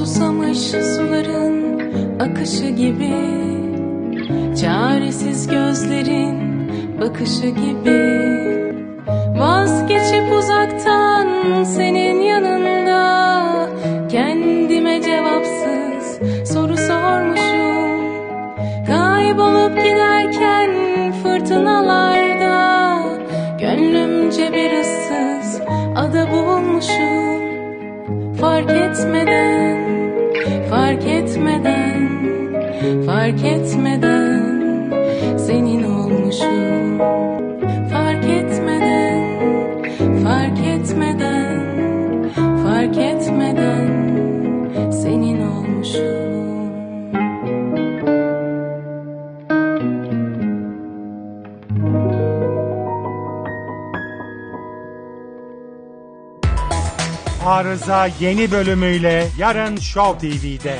Susamış suların akışı gibi Çaresiz gözlerin bakışı gibi. Vazgeçip uzaktan senin yanında Kendime cevapsız soru sormuşum. Kaybolup giderken fırtınalarda Gönlümce bir ıssız ada bulmuşum. Fark etmeden, fark etmeden senin olmuşum. Fark etmeden, fark etmeden, fark etmeden senin olmuşum. Arıza yeni bölümüyle yarın Show TV'de.